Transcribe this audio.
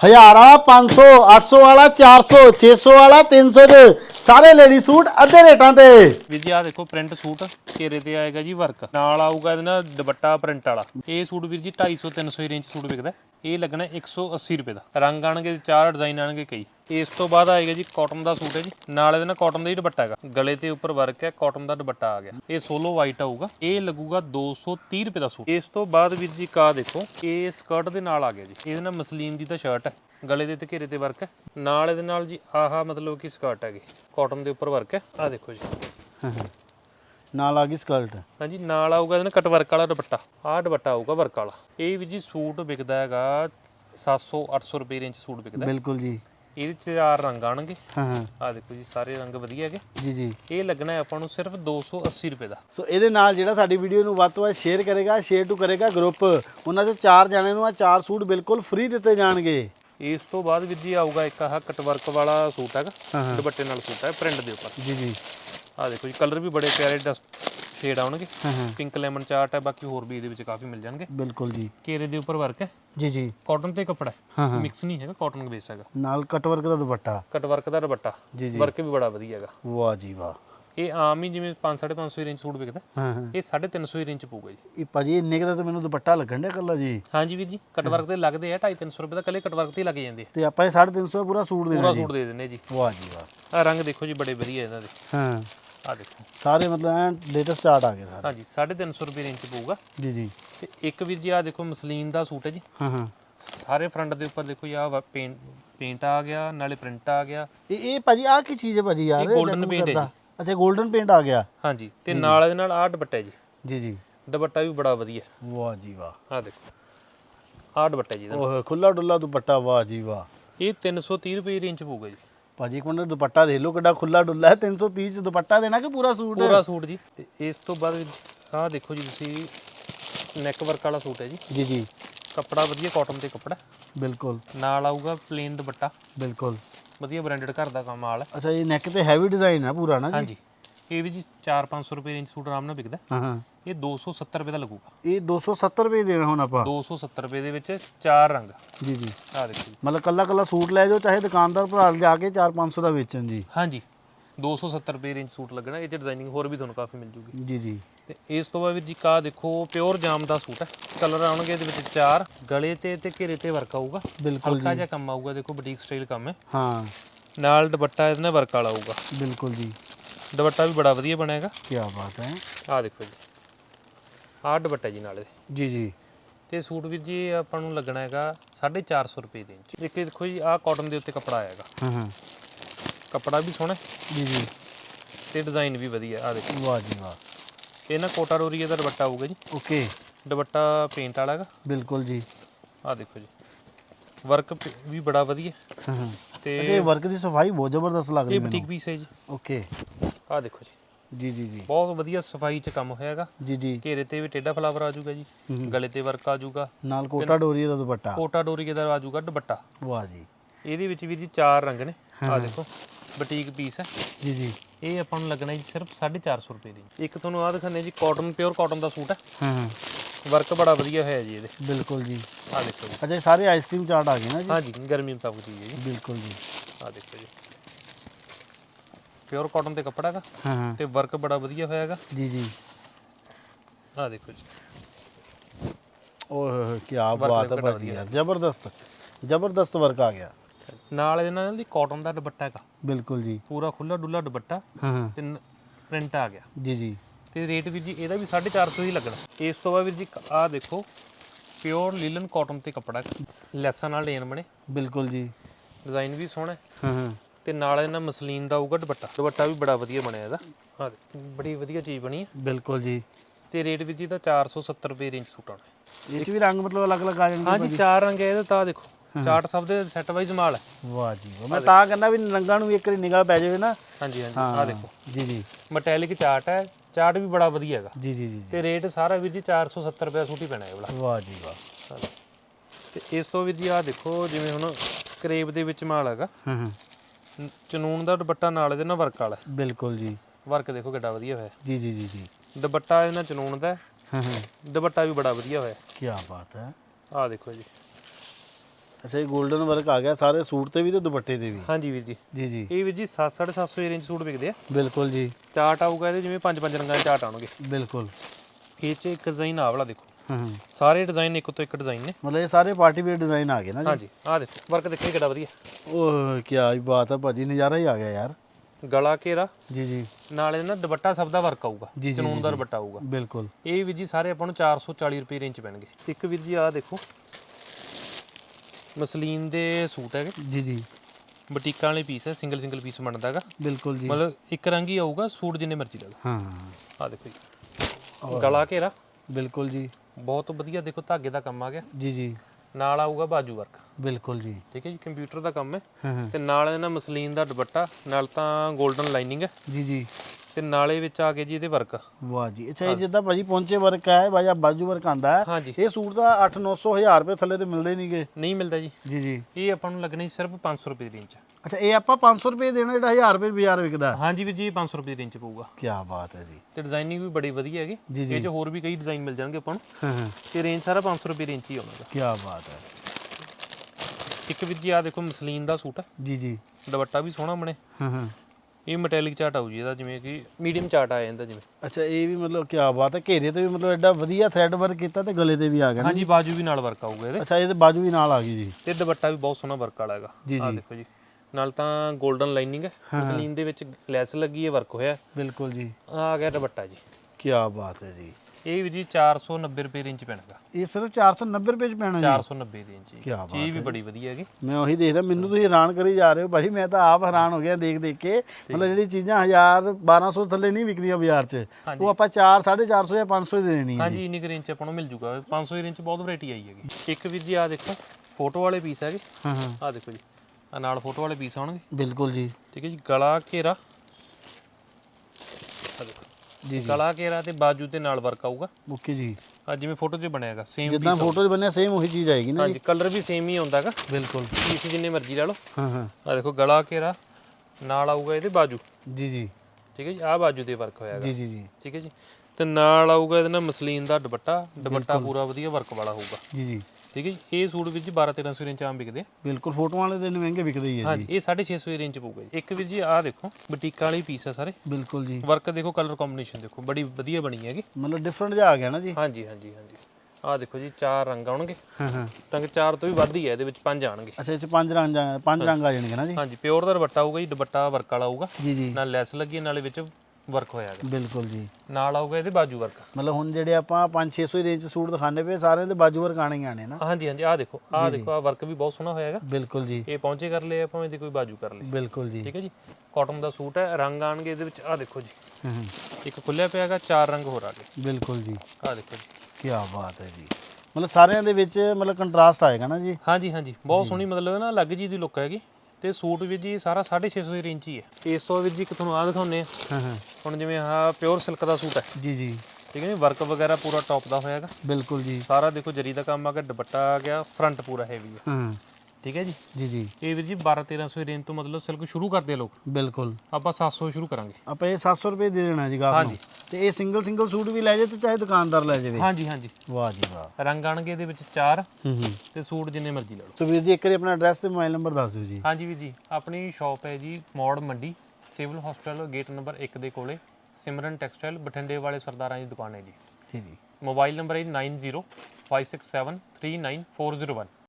1000 ਵਾਲਾ 500 800 ਵਾਲਾ 400 600 ਵਾਲਾ 300 ਦੇ। ਸਾਰੇ ਲੇਡੀ ਸੂਟ ਅੱਧੇ ਰੇਟਾਂ ਤੇ। ਵੀਰ ਜੀ ਆ ਦੇਖੋ ਪ੍ਰਿੰਟ ਸੂਟ ਘੇਰੇ ਤੇ ਆਏਗਾ ਜੀ ਵਰਕ। ਨਾਲ ਆਊਗਾ ਇਹਦੇ ਨਾਲ ਦੁਪੱਟਾ ਪ੍ਰਿੰਟ ਵਾਲਾ। ਇਹ ਸੂਟ ਵੀਰ ਜੀ 250 300 ਰੇਂਜ ਸੂਟ ਵਿਕਦਾ। ਹੈ। ਇਹ ਲੱਗਣਾ 180 ਰੁਪਏ ਦਾ। ਰੰਗ ਆਣਗੇ ਚਾਰ ਡਿਜ਼ਾਈਨ ਆਣਗੇ ਕਈ। ਇਸ ਤੋਂ ਬਾਅਦ ਆਏਗਾ ਜੀ ਕਾਟਨ ਦਾ ਸੂਟ ਹੈ ਜੀ। ਨਾਲ ਇਹਦੇ ਨਾਲ ਕਾਟਨ ਦਾ ਹੀ ਦੁਪੱਟਾ ਹੈਗਾ। ਗਲੇ ਤੇ ਉੱਪਰ ਵਰਕ ਹੈ ਕਾਟਨ ਦਾ ਦੁਪੱਟਾ ਆ ਗਿਆ। ਇਹ ਸੋਲੋ ਵਾਈਟ ਆਊਗਾ। ਇਹ ਲੱਗੂਗਾ 230 ਰੁਪਏ ਦਾ ਸੂਟ। ਇਸ ਤੋਂ ਬਾਅਦ ਵੀਰ ਜੀ ਕਾ ਦੇਖੋ, ਇਹ ਸਕਰਟ ਦੇ ਨਾਲ ਆ ਗਿਆ ਜੀ। ਇਹਦੇ ਨਾਲ ਮਸਲੀਨ ਦੀ ਤਾਂ ਸ਼ਰਟ ਹੈ। ਗਲੇ ਦੇ ਤੇ ਘੇਰੇ ਤੇ ਵਰਕ ਹੈ। ਨਾਲ ਇਹਦੇ ਨਾਲ ਜੀ ਆਹਾ ਮਤਲਬ ਕਿ ਸਕਰਟ ਹੈਗੀ। ਕਾਟਨ ਦੇ ਉੱਪਰ ਵਰਕ ਹੈ। ਆ ਦੇਖੋ ਜੀ। ਨਾਲ ਆ ਗਈ ਸਕਰਟ ਹਾਂਜੀ ਨਾਲ ਆਊਗਾ ਇਹਦੇ ਨਾਲ ਕਟ ਵਰਕ ਵਾਲਾ ਦੁਪੱਟਾ। ਆਹ ਦੁਪੱਟਾ ਆਊਗਾ ਵਰਕ ਵਾਲਾ। ਇਹ ਵੀ ਜੀ ਸੂਟ ਵਿਕਦਾ ਹੈਗਾ 700 800 ਰੁਪਏ ਰੇਂਜ ਸੂਟ ਵਿਕਦਾ। ਹੈ। ਬਿਲਕੁਲ ਜੀ। ਇਹਦੇ ਚ ਚਾਰ ਰੰਗ ਆਣਗੇ। ਹਾਂ ਹਾਂ। ਆਹ ਦੇਖੋ ਜੀ ਸਾਰੇ ਰੰਗ ਵਧੀਆ ਹੈਗੇ। ਜੀ ਜੀ। ਇਹ ਲੱਗਣਾ ਹੈ ਆਪਾਂ ਨੂੰ ਸਿਰਫ 280 ਰੁਪਏ ਦਾ। ਸੋ ਇਹਦੇ ਨਾਲ ਜਿਹੜਾ ਸਾਡੀ ਵੀਡੀਓ ਨੂੰ ਵੱਧ ਤੋਂ ਵੱਧ ਸ਼ੇਅਰ ਕਰੇਗਾ ਸ਼ੇਅਰ ਟੂ ਕਰੇਗਾ ਗਰੁੱਪ ਉਹਨਾਂ ਚੋਂ ਚਾਰ ਜਣਿਆਂ ਨੂੰ ਆ ਚਾਰ ਸੂਟ ਬਿਲਕੁਲ ਫ੍ਰੀ ਦਿੱਤੇ ਜਾਣਗੇ। ਇਸ ਤੋਂ ਬਾਅਦ ਵੀਰ ਜੀ ਆਊਗਾ ਇੱਕ ਆਹ ਕਟ ਵਰਕ ਵਾਲਾ ਸੂਟ ਹੈਗਾ। ਦੁਪੱਟੇ ਨਾਲ ਸੂਟ ਹੈ ਪ੍ਰਿੰਟ ਦੇ ਉੱਪਰ। ਜੀ ਜੀ। ਆਹ ਦੇਖੋ ਜੀ ਕਲਰ ਵੀ ਬੜੇ ਪਿਆਰੇ ਸ਼ੇਡ ਆਉਣਗੇ ਹਾਂ ਹਾਂ। ਪਿੰਕ ਲੈਮਨ ਚਾਰਟ ਹੈ ਬਾਕੀ ਹੋਰ ਵੀ ਇਹਦੇ ਵਿੱਚ ਕਾਫੀ ਮਿਲ ਜਾਣਗੇ। ਬਿਲਕੁਲ ਜੀ। ਘੇਰੇ ਦੇ ਉੱਪਰ ਵਰਕ ਹੈ। ਜੀ ਜੀ। ਕਾਟਨ ਤੇ ਕੱਪੜਾ ਹਾਂ। ਹੈ ਹਾਂ। ਮਿਕਸ ਨਹੀਂ ਹੈਗਾ ਕਾਟਨ ਬੇਸ ਹੈਗਾ। ਨਾਲ ਕਟਵਰਕ ਦਾ ਦੁਪੱਟਾ। ਕਟ ਵਰਕ ਦਾ ਦੁਪੱਟਾ। ਜੀ ਜੀ। ਵਰਕ ਵੀ ਬੜਾ ਵਧੀਆ ਹੈਗਾ। ਵਾਹ ਜੀ ਵਾਹ। ਇਹ ਆਮ ਹੀ ਜਿਵੇਂ 5-550 ਰੇਂਜ ਸੂਟ ਵਿਕਦਾ। ਹਾਂ ਹਾਂ। ਇਹ 350 ਰੇਂਜ ਪਊਗਾ ਜੀ। ਇਹ ਭਾਜੀ ਇੰਨੇ ਕੁ ਦਾ ਤਾਂ ਮੈਨੂੰ ਦੁਪੱਟਾ ਲੱਗਣ ਡਿਆ ਕੱਲਾ ਜੀ। ਹਾਂਜੀ ਵੀਰ ਜੀ ਕਟ ਵਰਕ ਤੇ ਲੱਗਦੇ ਆ 250 ਰੁਪਏ ਦਾ ਕੱਲੇ ਕਟ ਵਰਕ ਤੇ ਹੀ ਲੱਗ ਜਾਂਦੇ ਆ। ਤੇ ਆਪਾਂ ਇਹ 350 ਪੂਰਾ ਸੂਟ ਦੇਣਾ ਪੂਰਾ ਜੀ। ਸੂਟ ਦੇ ਦਿੰਦੇ ਜੀ। ਵਾਹ ਜੀ ਵਾਹ। ਆ ਰੰਗ ਦੇਖੋ ਜੀ ਬੜੇ ਵਧੀਆ ਇਹਨਾਂ ਦੇ। ਹਾਂ। ਆ ਦੇਖੋ। ਸਾਰੇ ਮਤਲਬ ਐ ਲੇਟੈਸਟ ਸਟਾਰਟ ਆ ਗਏ ਸਾਰੇ। ਹਾਂਜੀ 350 ਰੁਪਏ ਰੇਂਜ ਚ ਪਊਗਾ। ਜੀ ਜੀ। ਤੇ ਇੱਕ ਵੀਰ ਜੀ ਆ ਦੇਖੋ ਮਸਲੀਨ ਦਾ ਸੂਟ ਹੈ ਜੀ। ਹਾਂ ਹਾਂ। ਸਾਰੇ ਫਰੰਟ ਦੇ ਉੱਪਰ ਦੇਖੋ ਜੀ ਆ ਪੇਂਟ ਪੇਂਟ ਆ ਗਿਆ ਨਾਲੇ ਪ੍ਰਿੰਟ ਆ ਗਿਆ। ਇਹ ਇਹ ਭਾਜੀ ਆ ਕੀ ਚੀਜ਼ ਹੈ ਭਾਜੀ ਯਾਰ? ਇਹ golden ਜਗਮਗ paint ਹੈ ਕਰਦਾ। ਅੱਛਾ 골ਡਨ ਪੇਂਟ ਆ ਗਿਆ। ਹਾਂਜੀ ਤੇ ਨਾਲ ਇਹਦੇ ਨਾਲ ਆ ਦੁਪੱਟਾ ਹੈ ਜੀ। ਜੀ ਜੀ। ਦੁਪੱਟਾ ਵੀ ਬੜਾ ਵਧੀਆ। ਵਾਹ ਜੀ ਵਾਹ। ਆ ਦੇਖੋ। ਆ ਦੁਪੱਟਾ ਜੀ ਓਹ ਖੁੱਲਾ ਡੁੱਲਾ ਦੁਪੱਟਾ ਵਾਹ ਜੀ ਵਾਹ। ਇਹ 330 ਰੁਪਏ ਰੇਂਜ ਪਊਗਾ ਜੀ। ਭਾਜੀ ਇੱਕ ਮਿੰਟ ਦੁਪੱਟਾ ਦੇ ਲਓ ਕਿੱਡਾ ਖੁੱਲਾ ਡੁੱਲਾ ਹੈ 330 ਚ ਦੁਪੱਟਾ ਦੇਣਾ ਕਿ ਪੂਰਾ ਸੂਟ? ਪੂਰਾ ਸੂਟ ਜੀ। ਤੇ ਇਸ ਤੋਂ ਬਾਅਦ ਆਹ ਦੇਖੋ ਜੀ ਤੁਸੀਂ ਨੈਕ ਵਰਕ ਵਾਲਾ ਸੂਟ ਹੈ ਜੀ। ਜੀ ਜੀ। ਕੱਪੜਾ ਵਧੀਆ ਕਾਟਨ ਤੇ ਕੱਪੜਾ ਬਿਲਕੁਲ। ਨਾਲ ਆਊਗਾ ਪਲੇਨ ਦੁਪੱਟਾ। ਬਿਲਕੁਲ। ਵਧੀਆ ਬ੍ਰਾਂਡਡ ਘਰ ਦਾ ਕੰਮ ਵਾਲਾ ਅੱਛਾ ਇਹ ਨੈਕ ਤੇ ਹੈਵੀ ਡਿਜ਼ਾਈਨ ਹੈ ਪੂਰਾ ਨਾ ਜੀ? ਹਾਂਜੀ। ਇਹ ਵੀ ਜੀ 4-500 ਰੁਪਏ ਰੇਂਜ ਸੂਟ ਆਰਾਮ ਨਾਲ ਵਿਕਦਾ ਹਾਂ। ਹਾਂ ਇਹ 270 ਰੁਪਏ ਦਾ ਲੱਗੂਗਾ। ਇਹ 270 ਰੁਪਏ ਦੇਣਾ ਹੁਣ ਆਪਾਂ? 270 ਰੁਪਏ ਦੇ ਵਿੱਚ ਚਾਰ ਰੰਗ। ਜੀ ਜੀ। ਆਹ ਦੇਖੋ ਜੀ। ਮਤਲਬ ਕੱਲਾ ਕੱਲਾ ਸੂਟ ਲੈ ਜਾਓ ਚਾਹੇ ਦੁਕਾਨਦਾਰ ਭਰਾ ਜਾ ਕੇ 4-500 ਦਾ ਵੇਚਣ ਜੀ। ਹਾਂਜੀ। 270 ਰੁਪਏ ਰੇਂਜ ਸੂਟ ਲੱਗਣਾ ਇਹ ਚ ਡਿਜ਼ਾਈਨਿੰਗ ਹੋਰ ਵੀ ਤੁਹਾਨੂੰ ਕਾਫੀ ਮਿਲ ਜੂਗੀ। ਜੀ ਜੀ। ਤੇ ਇਸ ਤੋਂ ਬਾਅਦ ਵੀਰ ਜੀ ਕਾ ਦੇਖੋ ਪਿਓਰ ਜਾਮ ਦਾ ਸੂਟ ਹੈ। ਕਲਰ ਆਉਣਗੇ ਇਹਦੇ ਵਿੱਚ ਚਾਰ। ਗਲੇ ਤੇ ਤੇ ਘੇਰੇ ਤੇ ਵਰਕ ਆਊਗਾ। ਬਿਲਕੁਲ ਹਲਕਾ ਜਿਹਾ ਕੰਮ ਆਊਗਾ ਦੇਖੋ ਬੁਟੀਕ ਸਟਾਈਲ ਕੰਮ ਹੈ। ਹਾਂ। ਨਾਲ ਦੁਪੱਟਾ ਇਹਦੇ ਨਾਲ ਵਰਕ ਵਾਲਾ ਆਊਗਾ। ਬਿਲਕੁਲ ਜੀ। ਦੁਪੱਟਾ ਵੀ ਬੜਾ ਵਧੀਆ ਬਣੇਗਾ ਕੀ ਬਾਤ ਹੈ। ਆਹ ਦੇਖੋ ਜੀ। ਆਹ ਦੁਪੱਟਾ ਜੀ ਨਾਲ ਇਹਦੇ ਜੀ ਜੀ। ਤੇ ਸੂਟ ਵੀਰ ਜੀ ਆਪਾਂ ਨੂੰ ਲੱਗਣਾ ਹੈਗਾ 450 ਰੁਪਏ ਦੇ ਵਿੱਚ ਇੱਕ ਇਹ ਦੇਖੋ ਜੀ ਆਹ ਕਾਟਨ ਦੇ ਉੱਤੇ ਕੱਪੜਾ ਆਏਗਾ ਹਾਂ ਹਾਂ। ਕੱਪੜਾ ਵੀ ਸੋਹਣਾ ਹੈ। ਜੀ ਜੀ। ਤੇ ਡਿਜ਼ਾਈਨ ਵੀ ਵਧੀਆ ਆਹ ਦੇਖੋ। ਵਾਹ ਜੀ ਵਾਹ। ਇਹ ਨਾ ਕੋਟਾ ਰੋਰੀਏ ਦਾ ਦੁਪੱਟਾ ਆਊਗਾ ਜੀ। ਓਕੇ। ਦੁਪੱਟਾ ਪੇਂਟ ਵਾਲਾ ਹੈਗਾ। ਬਿਲਕੁਲ ਜੀ। ਆਹ ਦੇਖੋ ਜੀ। ਵਰਕ ਵੀ ਬੜਾ ਵਧੀਆ। ਹਾਂ ਹਾਂ। ਤੇ ਅੱਛਾ ਇਹ ਵਰਕ ਦੀ ਸਫ਼ਾਈ ਬਹੁਤ ਜ਼ਬਰਦਸਤ ਲੱਗ ਰਹੀ ਇਹ ਮੈਨੂੰ। ਬੁਟੀਕ ਪੀਸ ਹੈ ਜੀ। ਓਕੇ। ਆਹ ਦੇਖੋ ਜੀ। ਜੀ ਜੀ ਜੀ। ਬਹੁਤ ਵਧੀਆ ਸਫ਼ਾਈ 'ਚ ਕੰਮ ਹੋਇਆ ਹੈਗਾ ਜੀ ਜੀ। ਘੇਰੇ ਤੇ ਵੀ ਟੇਡਾ ਫਲਾਵਰ ਆ ਜਾਊਗਾ ਜੀ। ਗਲੇ ਤੇ ਵਰਕ ਆ ਜਾਊਗਾ। ਨਾਲ ਕੋਟਾ ਡੋਰੀ ਦਾ ਦੁਪੱਟਾ। ਕੋਟਾ ਡੋਰੀਏ ਦਾ ਆ ਜਾਊਗਾ ਦੁਪੱਟਾ। ਵਾਹ ਜੀ। ਇਹਦੇ ਵਿੱਚ ਵੀ ਜੀ ਚਾਰ ਰੰਗ ਨੇ। ਆਹ ਦੇਖੋ ਬੁਟੀਕ ਪੀਸ ਹੈ। ਜੀ ਜੀ। ਇਹ ਆਪਾਂ ਨੂੰ ਲੱਗਣਾ ਜੀ ਸਿਰਫ 450 ਰੁਪਏ ਦੀ। ਇੱਕ ਤੁਹਾਨੂੰ ਆਹ ਦਿਖਾਣੇ ਜੀ ਕਾਟਨ ਪਿਓਰ ਕਾਟਨ ਦਾ ਸੂਟ ਹੈ। ਹਾਂ ਹਾਂ। ਵਰਕ ਬੜਾ ਵਧੀਆ ਹੋਇਆ ਜੀ ਇਹਦੇ। ਬਿਲਕੁਲ ਜੀ। ਆਹ ਦੇਖੋ ਜੀ। ਅੱਛਾ ਸਾਰੇ ਆਈਸਕ੍ਰੀਮ ਚਾਰਟ ਆ ਗਏ ਨਾ ਜੀ? ਹਾਂਜੀ ਗਰਮੀ ਮੁਤਾਬਕ ਚੀਜ਼ ਹੈ ਜੀ। ਬਿਲਕੁਲ ਜੀ। ਆਹ ਦੇਖੋ ਜੀ। ਪਿਓਰ ਕਾਟਨ ਤੇ ਕੱਪੜਾ ਹੈਗਾ ਹਾਂ ਹਾਂ। ਤੇ ਵਰਕ ਬੜਾ ਵਧੀਆ ਹੋਇਆ ਹੈਗਾ। ਜੀ ਜੀ। ਆਹ ਦੇਖੋ ਜੀ। ਓਏ ਕੀ ਬਾਤ ਹੈ ਬੜਾ ਭਾਜੀ ਯਾਰ ਜ਼ਬਰਦਸਤ ਜ਼ਬਰਦਸਤ ਵਰਕ ਆ ਗਿਆ। ਨਾਲ ਇਹਦੇ ਨਾਲ ਦੀ ਕਾਟਨ ਦਾ ਦੁਪੱਟਾ ਹੈਗਾ। ਬਿਲਕੁਲ ਜੀ। ਪੂਰਾ ਖੁੱਲਾ ਡੁੱਲਾ ਦੁਪੱਟਾ ਹਾਂ ਤੇ ਪ੍ਰਿੰਟ ਆ ਗਿਆ। ਜੀ ਜੀ। ਤੇ ਰੇਟ ਵੀ ਜੀ ਇਹਦਾ ਵੀ 450 ਹੀ ਲੱਗਣਾ। ਇਸ ਤੋਂ ਬਾਅਦ ਵੀਰ ਜੀ ਆਹ ਦੇਖੋ ਪਿਓਰ ਲੀਲਨ ਕਾਟਨ ਤੇ ਕੱਪੜਾ। ਲੈਸਾਂ ਨਾਲ ਡੇਨ ਬਣੇ। ਬਿਲਕੁਲ ਜੀ। ਡਿਜ਼ਾਈਨ ਵੀ ਸੋਹਣਾ ਹਾਂ ਹਾਂ। ਤੇ ਨਾਲ ਇਹਨਾਂ ਮਸਲੀਨ ਦਾ ਆਊਗਾ ਦੁਪੱਟਾ। ਦੁਪੱਟਾ ਵੀ ਬੜਾ ਵਧੀਆ ਬਣਿਆ ਇਹਦਾ। ਦੇਖੋ, ਬੜੀ ਵਧੀਆ ਚੀਜ਼ ਬਣੀ ਹੈ। ਬਿਲਕੁਲ ਜੀ। ਤੇ ਰੇਟ ਵੀ ਜੀ ਦਾ 470 ਰੁਪਏ ਰੇਂਜ ਸੂਟ ਆਉਣਾ। ਇਹ 'ਚ ਵੀ ਰੰਗ ਮਤਲਬ ਅਲੱਗ-ਅਲੱਗ ਆ ਜਾਣਗੇ ਹਾਂਜੀ ਚਾਰ ਰੰਗ ਹੈ ਇਹਦਾ ਤਾਂ ਦੇਖੋ। ਚਾਰਟ ਸਭ ਦੇ ਸੈੱਟ ਵਾਈਜ਼ ਮਾਲ ਹੈ। ਵਾਹ ਜੀ ਵਾਹ। ਮੈਂ ਤਾਂ ਕਹਿੰਦਾ ਵੀ ਰੰਗਾਂ ਨੂੰ ਵੀ ਇੱਕ ਵਾਰੀ ਨਿਗਾਹ ਪੈ ਜਾਵੇ ਨਾ। ਹਾਂਜੀ ਹਾਂਜੀ। ਹਾਂ। ਆਹ ਦੇਖੋ। ਜੀ ਜੀ। ਮਟੈਲਿਕ ਚਾਰਟ ਹੈ। ਚਾਰਟ ਵੀ ਬੜਾ ਵਧੀਆ ਹੈਗਾ। ਜੀ ਜੀ ਜੀ ਜੀ। ਤੇ ਰੇਟ ਸਾਰਾ ਵੀਰ ਜੀ 470 ਰੁਪਏ ਸੂਟ ਹੀ ਪੈਣਾ ਇਹ ਵਾਲਾ। ਵਾਹ ਜੀ ਵਾਹ। ਤੇ ਇਸ ਤੋਂ ਵੀਰ ਜੀ ਆਹ ਦੇਖੋ ਜਿਵੇਂ ਹੁਣ ਕਰੇਬ ਦੇ ਵਿੱਚ ਮਾਲ ਹੈਗਾ। ਹਾਂ ਹਾਂ। ਚਨੂਨ ਦਾ ਦੁਪੱਟਾ ਨਾਲ ਇਹਦੇ ਨਾਲ ਵਰਕ ਵਾਲਾ ਬਿਲਕੁਲ ਜੀ। ਵਰਕ ਦੇਖੋ ਕਿੱਡਾ ਵਧੀਆ ਹੋਇਆ। ਜੀ ਜੀ ਜੀ ਜੀ। ਦੁਪੱਟਾ ਇਹਦੇ ਨਾਲ ਚਨੂਨ ਦਾ ਹੈ, ਹਾਂ ਦੁਪੱਟਾ ਵੀ ਬੜਾ ਵਧੀਆ ਹੋਇਆ। ਕੀ ਬਾਤ ਹੈ। ਆਹ ਦੇਖੋ ਜੀ। ਅੱਛਾ ਇਹ 골ਡਨ ਵਰਕ ਆ ਗਿਆ। ਸਾਰੇ ਸੂਟ ਤੇ ਵੀ ਤੇ ਦੁਪੱਟੇ ਤੇ ਵੀ। ਹਾਂਜੀ ਵੀਰ ਜੀ। ਜੀ ਜੀ। ਇਹ ਵੀਰ ਜੀ 7-750 ਰੇਂਜ ਸੂਟ ਵਿਕਦੇ ਆ। ਬਿਲਕੁਲ ਜੀ। ਚਾਰਟ ਆਊਗਾ ਇਹਦੇ ਜਿਵੇਂ ਪੰਜ ਪੰਜ ਰੰਗਾਂ ਦੇ ਚਾਰਟ ਆਉਣਗੇ। ਬਿਲਕੁਲ। ਇਹ ਚ ਇੱਕ ਡਿਜ਼ਾਈਨ ਵਾਲਾ ਦੇਖੋ। ਹਾਂ ਸਾਰੇ ਡਿਜ਼ਾਈਨ ਇੱਕ ਤੋਂ ਇੱਕ ਡਿਜ਼ਾਈਨ ਨੇ। ਮਤਲਬ ਇਹ ਸਾਰੇ ਪਾਰਟੀ ਵੇਅਰ ਡਿਜ਼ਾਈਨ ਆ ਗਏ ਨਾ ਜੀ? ਹਾਂਜੀ ਆਹ ਦੇਖੋ ਵਰਕ ਦੇਖੋ ਕਿਹੜਾ ਵਧੀਆ। ਓਹ ਕੀ ਹੀ ਬਾਤ ਹੈ ਭਾਜੀ ਨਜ਼ਾਰਾ ਹੀ ਆ ਗਿਆ ਯਾਰ। ਗਲਾ ਘੇਰਾ ਜੀ ਜੀ। ਨਾਲੇ ਨਾ ਦੁਪੱਟਾ ਸਭ ਦਾ ਵਰਕ ਆਊਗਾ ਜੀ, ਦਾ ਦੁਪੱਟਾ ਆਊਗਾ। ਬਿਲਕੁਲ। ਇਹ ਵੀਰ ਜੀ ਸਾਰੇ ਆਪਾਂ ਨੂੰ 440 ਰੁਪਏ ਰੇਂਜ ਪੈਣਗੇ। ਇੱਕ ਵੀਰ ਜੀ ਆਹ ਦੇਖੋ। ਮਸਲੀਨ ਦੇ ਸੂਟ ਹੈਗੇ। ਜੀ ਜੀ। ਬੁਟੀਕਾਂ ਵਾਲੇ ਪੀਸ ਹੈ ਸਿੰਗਲ ਸਿੰਗਲ ਪੀਸ ਬਣਦਾ ਹੈਗਾ। ਬਿਲਕੁਲ ਜੀ। ਮਤਲਬ ਇੱਕ ਰੰਗ ਹੀ ਆਊਗਾ ਸੂਟ ਜਿੰਨੇ ਮਰਜ਼ੀ ਲੈ ਲਓ। ਹਾਂ। ਆਹ ਦੇਖੋ ਜੀ। ਗਲਾ ਘੇਰਾ। ਬਿਲਕੁਲ ਜੀ। ਬਹੁਤ ਵਧੀਆ ਦੇਖੋ ਧਾਗੇ ਦਾ ਕੰਮ ਆ ਗਿਆ। ਜੀ ਜੀ। ਨਾਲ ਆਊਗਾ ਬਾਜੂ ਵਰਕ। ਬਿਲਕੁਲ ਜੀ। ਠੀਕ ਹੈ ਜੀ ਕੰਪਿਊਟਰ ਦਾ ਕੰਮ ਹੈ। ਤੇ ਨਾਲ ਇਹਨਾਂ ਮਸਲੀਨ ਦਾ ਦੁਪੱਟਾ ਨਾਲ ਤਾਂ 골ਡਨ ਲਾਈਨਿੰਗ ਹੈ। ਜੀ ਜੀ। ਤੇ ਨਾਲੇ ਵਿੱਚ ਆ ਗਏ ਜੀ ਇਹਦੇ ਵਰਕ। ਵਾਹ ਜੀ। ਅੱਛਾ ਇਹ ਜਿੱਦਾਂ ਭਾਜੀ ਪਹੁੰਚੇ ਵਰਕ ਹੈ ਭਾਜੀ ਬਾਜੂ ਵਰਕ ਆਂਦਾ ਹੈ। ਇਹ ਸੂਟ ਦਾ 8 900 1000 ਰੁਪਏ ਥੱਲੇ ਤੇ ਮਿਲਦੇ ਨਹੀਂਗੇ ਨਹੀਂ ਮਿਲਦਾ ਜੀ। ਜੀ ਜੀ। ਇਹ ਆਪਾਂ ਨੂੰ ਲੱਗਣੀ ਸਿਰਫ 500 ਰੁਪਏ ਦੀ ਰੇਂਜ ਅੱਛਾ ਇਹ ਆਪਾਂ 500 ਰੁਪਏ ਦੇਣਾ ਜਿਹੜਾ 1000 ਰੁਪਏ ਬਾਜ਼ਾਰ ਵਿਕਦਾ ਹਾਂਜੀ ਵੀਰ ਜੀ ਇਹ 500 ਰੁਪਏ ਦੀ ਰੇਂਜ ਪਊਗਾ। ਕੀ ਬਾਤ ਹੈ ਜੀ। ਤੇ ਡਿਜ਼ਾਈਨਿੰਗ ਵੀ ਬੜੀ ਵਧੀਆ ਹੈਗੀ। ਜੀ, ਜੀ। ਇਹ ਚ ਹੋਰ ਵੀ ਕਈ ਡਿਜ਼ਾਈਨ ਮਿਲ ਜਾਣਗੇ ਆਪਾਂ ਨੂੰ। ਹਾਂ ਹਾਂ। ਤੇ ਰੇਂਜ ਸਾਰਾ 500 ਰੁਪਏ ਰੇਂਜ ਹੀ ਆਉਣਾਗਾ ਕੀ ਬਾਤ ਹੈ। ਇੱਕ ਵੀਰ ਜੀ ਆ ਦੇਖੋ ਮਸਲੀਨ ਦਾ ਸੂਟ ਹੈ। ਜੀ ਜੀ। ਦੁਪੱਟਾ ਵੀ ਸੋਹਣਾ ਬਣੇ। ਹਾਂ ਹਾਂ। ਇਹ ਮੈਟੈਲਿਕ ਚਾਰਟ ਆਊ ਜੀ ਇਹਦਾ ਜਿਵੇਂ ਕਿ ਮੀਡੀਅਮ ਚਾਰਟ ਆ ਜਾਂਦਾ ਜਿਵੇਂ। ਅੱਛਾ ਇਹ ਵੀ ਮਤਲਬ ਕੀ ਬਾਤ ਹੈ ਘੇਰੇ ਤੇ ਵੀ ਮਤਲਬ ਐਡਾ ਵਧੀਆ ਥ੍ਰੈਡ ਵਰਕ ਕੀਤਾ ਤੇ ਗਲੇ ਤੇ ਵੀ ਆ ਗਿਆ ਨਾ ਹਾਂਜੀ ਬਾਜੂ ਵੀ ਨਾਲ ਵਰਕ ਆਊਗਾ ਇਹਦੇ। ਅੱਛਾ ਇਹਦੇ ਬਾਜੂ ਵੀ ਨਾਲ ਆ ਗਈ ਜੀ। ਤੇ ਦੁਪੱਟਾ ਵੀ ਬਹੁਤ ਸੋਹਣਾ ਵਰਕ ਵਾਲਾ ਹੈਗਾ। ਜੀ, ਆ ਜੀ। ਦੇਖੋ ਜੀ। ਨਾਲ ਤਾਂ 골ਡਨ ਲਾਈਨਿੰਗ ਹੈ। ਮਸਲੀਨ ਦੇ ਵਿੱਚ ਲੈਸ ਲੱਗੀ ਹੈ ਵਰਕ ਹੋਇਆ। ਬਿਲਕੁਲ ਜੀ। ਆ ਗਿਆ ਦੁਪੱਟਾ ਜੀ। ਕੀ ਬਾਤ ਹੈ ਜੀ। ਇਹ ਵੀ ਜੀ 490 ਰੁਪਏ ਰੇਂਜ ਪੈਣਾਗਾ। ਇਹ ਸਿਰਫ 490 ਰੁਪਏ ਚ ਪੈਣਾ ਜੀ। 490 ਰੇਂਜ ਬਾਤ ਚੀਜ਼ ਵੀ ਬੜੀ ਵਧੀਆ ਹੈਗੀ। ਮੈਂ ਉਹੀ ਦੇਖ ਰਿਹਾ ਮੈਨੂੰ ਤੁਸੀਂ ਹੈਰਾਨ ਕਰੀ ਜਾ ਰਹੇ ਹੋ ਭਾਜੀ ਮੈਂ ਤਾਂ ਆਪ ਹੈਰਾਨ ਹੋ ਗਿਆ ਦੇਖ ਦੇਖ ਕੇ। ਮਤਲਬ ਜਿਹੜੀ ਚੀਜ਼ਾਂ 1000 1200 ਥੱਲੇ ਨਹੀਂ ਵਿਕਦੀਆਂ ਬਾਜ਼ਾਰ 'ਚ ਉਹ ਆਪਾਂ 4 450 ਜਾਂ 500 ਦੇ ਦੇਣੀ ਹੈ ਹਾਂਜੀ ਇੰਨੀ ਰੇਂਜ 'ਚ ਆਪਾਂ ਨੂੰ ਮਿਲ ਜੂਗਾ। 500 ਦੀ ਰੇਂਜ 'ਚ ਬਹੁਤ ਵੈਰਾਈਟੀ ਆਈ ਹੈਗੀ। ਇੱਕ ਵੀਰ ਜੀ ਆ ਦੇਖੋ ਫੋਟੋ ਵਾਲੇ ਪੀਸ ਹੈਗੇ। ਹਾਂ ਹਾਂ। ਆ ਦੇਖੋ ਜੀ। ਆ ਨਾਲ ਫੋਟੋ ਵਾਲੇ ਪੀਸ ਆਉਣਗੇ? ਬਿਲਕੁਲ ਜੀ। ਠੀਕ ਹੈ ਜੀ ਗਲਾ ਘੇਰਾ। ਆ ਦੇਖੋ। ਜੀ ਜੀ। ਗਲਾ ਘੇਰਾ ਤੇ ਬਾਜੂ ਤੇ ਨਾਲ ਵਰਕ ਆਊਗਾ। ਓਕੇ ਜੀ। ਆ ਜਿਵੇਂ ਫੋਟੋ 'ਚ ਬਣਿਆਗਾ ਸੇਮ ਜਿੱਦਾਂ ਫੋਟੋ 'ਚ ਬਣਿਆ ਸੇਮ ਉਹੀ ਚੀਜ਼ ਆਏਗੀ ਨਾ ਹਾਂਜੀ ਕਲਰ ਵੀ ਸੇਮ ਹੀ ਆਉਂਦਾ ਹੈਗਾ। ਬਿਲਕੁਲ। ਪੀਸ ਜਿੰਨੇ ਮਰਜ਼ੀ ਲੈ ਲਓ। ਹਾਂ ਹਾਂ। ਆ ਦੇਖੋ ਗਲਾ ਘੇਰਾ ਨਾਲ ਆਊਗਾ ਇਹਦੇ ਬਾਜੂ। ਜੀ ਜੀ। ਠੀਕ ਹੈ ਜੀ ਆ ਬਾਜੂ ਤੇ ਵਰਕ ਹੋਇਆਗਾ ਜੀ ਜੀ ਜੀ। ਠੀਕ ਹੈ ਜੀ ਤੇ ਨਾਲ ਆਊਗਾ ਇਹਦੇ ਨਾਲ ਮਸਲੀਨ ਦਾ ਦੁਪੱਟਾ। ਦੁਪੱਟਾ ਪੂਰਾ ਵਧੀਆ ਵਰਕ ਵਾਲਾ ਹੋਊਗਾ। ਜੀ ਜੀ। ਠੀਕ ਹੈ ਜੀ? ਇਹ ਸੂਟ ਵਿੱਚ 12 1300 ਰੇਂਜ ਆਮ ਵਿਕਦੇ ਆ। ਬਿਲਕੁਲ ਫੋਟੋਆਂ ਵਾਲੇ ਦਿਨ ਮਹਿੰਗੇ ਵਿਕਦੇ ਹੀ ਹੈ ਜੀ। ਹਾਂਜੀ ਇਹ 650 ਰੇਂਜ ਪਊਗਾ ਜੀ। ਇੱਕ ਵੀਰ ਜੀ ਆਹ ਦੇਖੋ ਬੁਟੀਕਾਂ ਵਾਲੀ ਪੀਸ ਆ ਸਾਰੇ। ਬਿਲਕੁਲ ਜੀ। ਵਰਕ ਦੇਖੋ ਕਲਰ ਕੰਬੀਨੇਸ਼ਨ ਦੇਖੋ ਬੜੀ ਵਧੀਆ ਬਣੀ ਹੈਗੀ। ਮਤਲਬ ਡਿਫਰੈਂਟ ਜਿਹਾ ਆ ਗਿਆ ਨਾ ਜੀ। ਹਾਂਜੀ ਹਾਂਜੀ ਹਾਂਜੀ। ਆਹ ਦੇਖੋ ਜੀ ਚਾਰ ਰੰਗ ਆਉਣਗੇ। ਹਾਂ ਹਾਂ। ਰੰਗ ਚਾਰ ਤੋਂ ਵੀ ਵੱਧ ਹੀ ਹੈ ਇਹਦੇ ਵਿੱਚ ਪੰਜ ਆਣਗੇ ਅੱਛਾ ਇਹ 'ਚ ਪੰਜ ਰੰਗ ਆ ਪੰਜ ਰੰਗ ਆ ਜਾਣਗੇ ਨਾ ਜੀ। ਹਾਂਜੀ ਪਿਓਰ ਦਾ ਦੁਪੱਟਾ ਆਊਗਾ ਜੀ ਦੁਪੱਟਾ ਵਰਕ ਵਾਲਾ ਆਊਗਾ। ਜੀ ਜੀ। ਨਾਲ ਲੈਸ ਲੱਗੀ ਹੈ, ਨਾਲੇ ਵਿੱਚ ਵਰਕ ਹੋਇਆ ਹੈਗਾ। ਬਿਲਕੁਲ ਜੀ। ਨਾਲ ਆਊਗਾ ਇਹਦੇ ਬਾਜੂ ਵਰਕ ਮਤਲਬ ਹੁਣ ਜਿਹੜੇ ਆਪਾਂ 5-600 ਰੇਂਜ 'ਚ ਸੂਟ ਦਿਖਾਣੇ ਪਏ ਸਾਰਿਆਂ ਦੇ ਬਾਜੂ ਵਰਕ ਆਣੇ ਹੀ ਆਣੇ ਨਾ। ਹਾਂਜੀ ਹਾਂਜੀ ਆਹ ਦੇਖੋ ਆਹ ਦੇਖੋ ਆਹ ਵਰਕ ਵੀ ਬਹੁਤ ਸੋਹਣਾ ਹੋਇਆ ਹੈਗਾ। ਬਿਲਕੁਲ ਜੀ। ਇਹ ਪਹੁੰਚੇ ਕਰ ਲਏ ਆਪਾਂ ਇਹਦੀ ਕੋਈ ਬਾਜੂ ਕਰ ਲਈ ਬਿਲਕੁਲ ਜੀ। ਠੀਕ ਹੈ ਜੀ? ਕਾਟਨ ਦਾ ਸੂਟ ਹੈ ਰੰਗ ਆਣਗੇ ਇਹਦੇ ਵਿੱਚ ਆਹ ਦੇਖੋ ਜੀ। ਇੱਕ ਖੁੱਲਿਆ ਪਿਆ ਹੈਗਾ ਚਾਰ ਰੰਗ ਹੋਰ ਆ ਗਏ। ਬਿਲਕੁਲ ਜੀ। ਆਹ ਦੇਖੋ ਜੀ। ਕੀ ਬਾਤ ਹੈ ਜੀ। ਮਤਲਬ ਸਾਰਿਆਂ ਦੇ ਵਿੱਚ ਮਤਲਬ ਕੰਟਰਾਸਟ ਆਏਗਾ ਨਾ ਜੀ। ਹਾਂਜੀ ਹਾਂਜੀ ਬਹੁਤ ਸੋਹਣੀ ਮਤਲਬ ਨਾ ਅਲੱਗ ਜੀ ਦੀ ਲੁੱਕ ਹੈਗੀ। ਤੇ ਸੂਟ ਵੀ ਜੀ ਸਾਰਾ 650 ਦੀ ਰੇਂਜ ਹੀ ਹੈ। ਇਸ ਤੋਂ ਵੀ ਜੀ ਇੱਕ ਤੁਹਾਨੂੰ ਆ ਦਿਖਾਉਨੇ ਆ ਹਾਂ ਹਾਂ। ਹੁਣ ਜਿਵੇਂ ਆਹ ਪਿਓਰ ਸਿਲਕ ਦਾ ਸੂਟ ਹੈ। ਜੀ ਜੀ। ਠੀਕ ਹੈ ਜੀ ਵਰਕ ਵਗੈਰਾ ਪੂਰਾ ਟੌਪ ਦਾ ਹੋਇਆ ਹੈਗਾ ਬਿਲਕੁਲ ਜੀ। ਸਾਰਾ ਦੇਖੋ ਜਰੀ ਦਾ ਕੰਮ ਆ ਗਿਆ ਦੁਪੱਟਾ ਆ ਗਿਆ ਫਰੰਟ ਪੂਰਾ ਹੈਵੀ ਹੈ। ਹਾਂ। ਠੀਕ ਹੈ ਜੀ? ਜੀ ਜੀ। ਇਹ ਵੀ ਜੀ 12 1300 ਰੇਂਜ ਤੋਂ ਮਤਲਬ ਸਿਲਕ ਸ਼ੁਰੂ ਕਰਦੇ ਆ ਲੋਕ। ਬਿਲਕੁਲ। ਆਪਾਂ 700 ਸ਼ੁਰੂ ਕਰਾਂਗੇ। ਆਪਾਂ ਇਹ 700 ਰੁਪਏ ਦੇ ਦੇਣਾ ਜੀ ਗਾਹਕ ਨੂੰ। ਹਾਂਜੀ। ਤੇ ਇਹ ਸਿੰਗਲ ਸਿੰਗਲ ਸੂਟ ਵੀ ਲੈ ਜਾਏ ਤੇ ਚਾਹੇ ਦੁਕਾਨਦਾਰ ਲੈ ਜਾਵੇ। ਹਾਂਜੀ ਹਾਂਜੀ। ਵਾਹ ਜੀ ਵਾਹ। ਰੰਗ ਆਣਗੇ ਇਹਦੇ ਵਿੱਚ ਚਾਰ ਹੂੰ ਹੂੰ। ਤੇ ਸੂਟ ਜਿੰਨੇ ਮਰਜ਼ੀ ਲੈ ਲਓ। ਸੋ ਵੀਰ ਜੀ ਇੱਕ ਵਾਰੀ ਆਪਣਾ ਐਡਰੈਸ ਤੇ ਮੋਬਾਈਲ ਨੰਬਰ ਦੱਸ ਦਿਓ ਜੀ। ਹਾਂਜੀ ਵੀਰ ਜੀ ਆਪਣੀ ਸ਼ਾਪ ਹੈ ਜੀ Maur Mandi civil hospital gate number 1 ਦੇ ਕੋਲੇ ਸਿਮਰਨ ਟੈਕਸਟਾਈਲ ਬਠਿੰਡੇ ਵਾਲੇ ਸਰਦਾਰਾਂ ਦੀ ਦੁਕਾਨ ਹੈ ਜੀ। ਜੀ। ਜੀ ਮੋਬਾਈਲ ਨੰਬਰ ਹੈ 9056739401